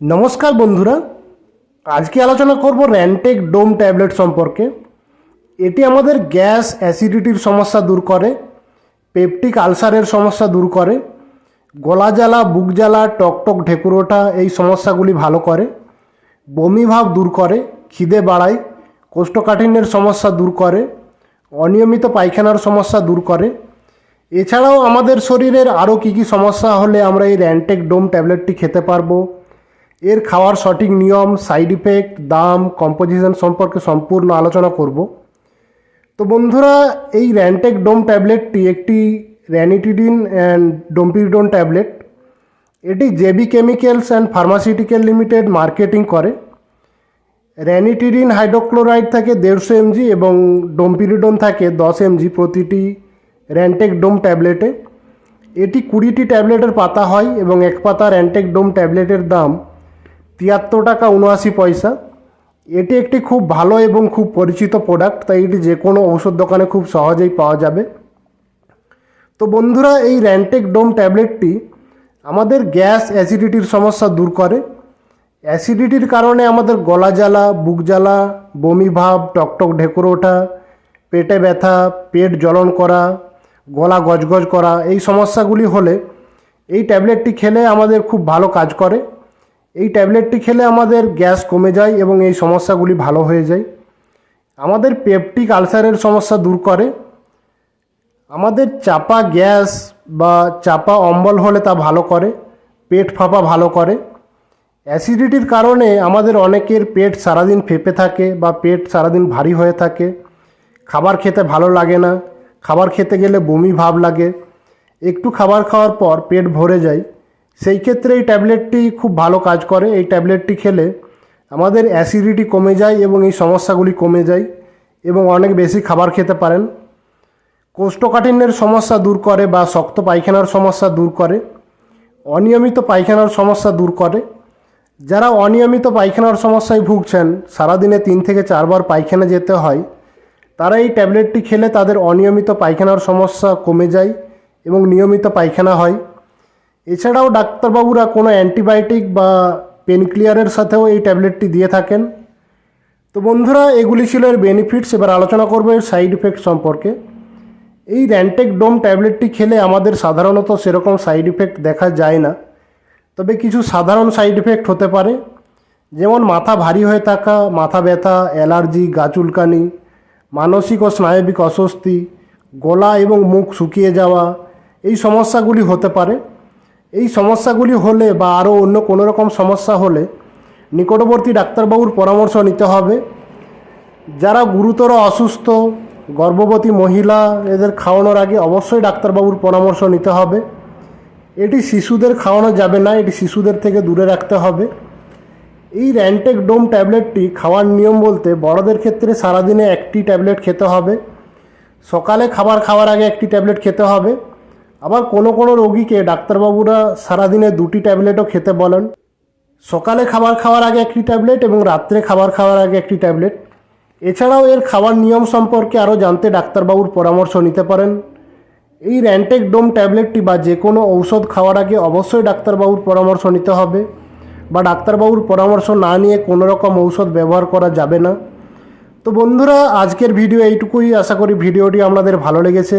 নমস্কার বন্ধুরা, আজকে আলোচনা করব র্যান্টেক ডোম ট্যাবলেট সম্পর্কে। এটি আমাদের গ্যাস অ্যাসিডিটির সমস্যা দূর করে, পেপটিক আলসারের সমস্যা দূর করে, গলা জ্বালা, বুক জ্বালা টকটক ঢেকুর ওঠা এই সমস্যাগুলি ভালো করে, বমি ভাব দূর করে, খিদে বাড়ায়, কোষ্ঠকাঠিন্যের সমস্যা দূর করে, অনিয়মিত পায়খানার সমস্যা দূর করে। এছাড়াও আমাদের শরীরের আরও কী কী সমস্যা হলে আমরা এই র্যান্টেক ডোম ট্যাবলেটটি খেতে পারব এর খাওয়ার সঠিক নিয়ম সাইড ইফেক্ট দাম কম্পোজিশন সম্পর্কে সম্পূর্ণ আলোচনা করব। তো বন্ধুরা, এই র্যান্টেক ডোম ট্যাবলেটটি একটি র্যানিটিডিন অ্যান্ড ডোমপিরিডোন ট্যাবলেট এটি JB chemicals and pharmaceutical limited marketing করে। র্যানিটিডিন হাইড্রোক্লোরাইড থাকে দেড়শো এমজি এবং ডোমপিরিডোন থাকে দশ এমজি প্রতিটি র্যান্টেক ডোম ট্যাবলেটে এটি কুড়িটি ট্যাবলেটের পাতা হয় এবং এক পাতা র্যান্টেক ডোম ট্যাবলেটের দাম তিয়াত্তর টাকা উনআশি পয়সা। এটি একটি খুব ভালো এবং খুব পরিচিত প্রোডাক্ট তাই এটি যে কোনো ঔষধ দোকানে খুব সহজেই পাওয়া যাবে। তো বন্ধুরা, এই র্যান্টেক ডোম ট্যাবলেটটি আমাদের গ্যাস অ্যাসিডিটির সমস্যা দূর করে। অ্যাসিডিটির কারণে আমাদের গলা জ্বালা, বুক জ্বালা, বমি ভাব, টকটক ঢেকুর ওঠা, পেটে ব্যথা, পেট জ্বলন করা, গলা গজগজ করা, এই সমস্যাগুলি হলে এই ট্যাবলেটটি খেলে আমাদের খুব ভালো কাজ করে। এই ট্যাবলেটটি খেলে আমাদের গ্যাস কমে যায় এবং এই সমস্যাগুলি ভালো হয়ে যায়। আমাদের পেপটিক আলসারের সমস্যা দূর করে। আমাদের চাপা গ্যাস বা চাপা অম্বল হলে তা ভালো করে, পেট ফাঁপা ভালো করে। অ্যাসিডিটির কারণে আমাদের অনেকের পেট সারাদিন ফেপে থাকে বা পেট সারাদিন ভারী হয়ে থাকে। খাবার খেতে ভালো লাগে না। খাবার খেতে গেলে বমি ভাব লাগে। একটু খাবার খাওয়ার পর পেট ভরে যায়। সেই ক্ষেত্রে এই ট্যাবলেটটি খুব ভালো কাজ করে। এই ট্যাবলেটটি খেলে আমাদের অ্যাসিডিটি কমে যায় এবং এই সমস্যাগুলি কমে যায় এবং অনেক বেশি খাবার খেতে পারেন। কোষ্ঠকাঠিন্যের সমস্যা দূর করে বা শক্ত পায়খানার সমস্যা দূর করে, অনিয়মিত পায়খানার সমস্যা দূর করে। যারা অনিয়মিত পায়খানার সমস্যায় ভুগছেন, সারাদিনে তিন থেকে চারবার পায়খানা যেতে হয়, তারা এই ট্যাবলেটটি খেলে তাদের অনিয়মিত পায়খানার সমস্যা কমে যায় এবং নিয়মিত পায়খানা হয়। এছাড়াও ডাক্তারবাবুরা কোনো অ্যান্টিবায়োটিক বা পেন ক্লিয়ারের সাথেও এই ট্যাবলেটটি দিয়ে থাকেন। তো বন্ধুরা, এগুলি ছিল এর বেনিফিটস এবার আলোচনা করব এর সাইড ইফেক্ট সম্পর্কে। এই র্যান্টেক ডোম ট্যাবলেটটি খেলে আমাদের সাধারণত সেরকম সাইড ইফেক্ট দেখা যায় না। তবে কিছু সাধারণ সাইড ইফেক্ট হতে পারে। যেমন মাথা ভারী হয়ে থাকা, মাথা ব্যথা, অ্যালার্জি, গা চুলকানি, মানসিক ও স্নায়বিক অস্বস্তি, গলা এবং মুখ শুকিয়ে যাওয়া, এই সমস্যাগুলি হতে পারে। এই সমস্যাগুলি হলে বা আরও অন্য কোনো রকম সমস্যা হলে নিকটবর্তী ডাক্তারবাবুর পরামর্শ নিতে হবে। যারা গুরুতর অসুস্থ, গর্ভবতী মহিলা, এদের খাওয়ানোর আগে অবশ্যই ডাক্তারবাবুর পরামর্শ নিতে হবে। এটি শিশুদের খাওয়ানো যাবে না, এটি শিশুদের থেকে দূরে রাখতে হবে। এই র্যান্টেক ডোম ট্যাবলেটটি খাওয়ার নিয়ম বলতে বড়দের ক্ষেত্রে সারাদিনে একটি ট্যাবলেট খেতে হবে। সকালে খাবার খাওয়ার আগে একটি ট্যাবলেট খেতে হবে। আবার কোনো কোনো রোগীকে ডাক্তারবাবুরা সারাদিনে দুটি ট্যাবলেটও খেতে বলেন। সকালে খাবার খাওয়ার আগে একটি ট্যাবলেট এবং রাত্রে খাবার খাওয়ার আগে একটি ট্যাবলেট। এছাড়াও এর খাওয়ার নিয়ম সম্পর্কে আরও জানতে ডাক্তারবাবুর পরামর্শ নিতে পারেন। এই র্যান্টেক ডোম ট্যাবলেটটি বা যে কোনো ঔষধ খাওয়ার আগে অবশ্যই ডাক্তারবাবুর পরামর্শ নিতে হবে বা ডাক্তারবাবুর পরামর্শ না নিয়ে কোনো রকম ঔষধ ব্যবহার করা যাবে না। তো বন্ধুরা, আজকের ভিডিও এইটুকুই। আশা করি ভিডিওটি আপনাদের ভালো লেগেছে।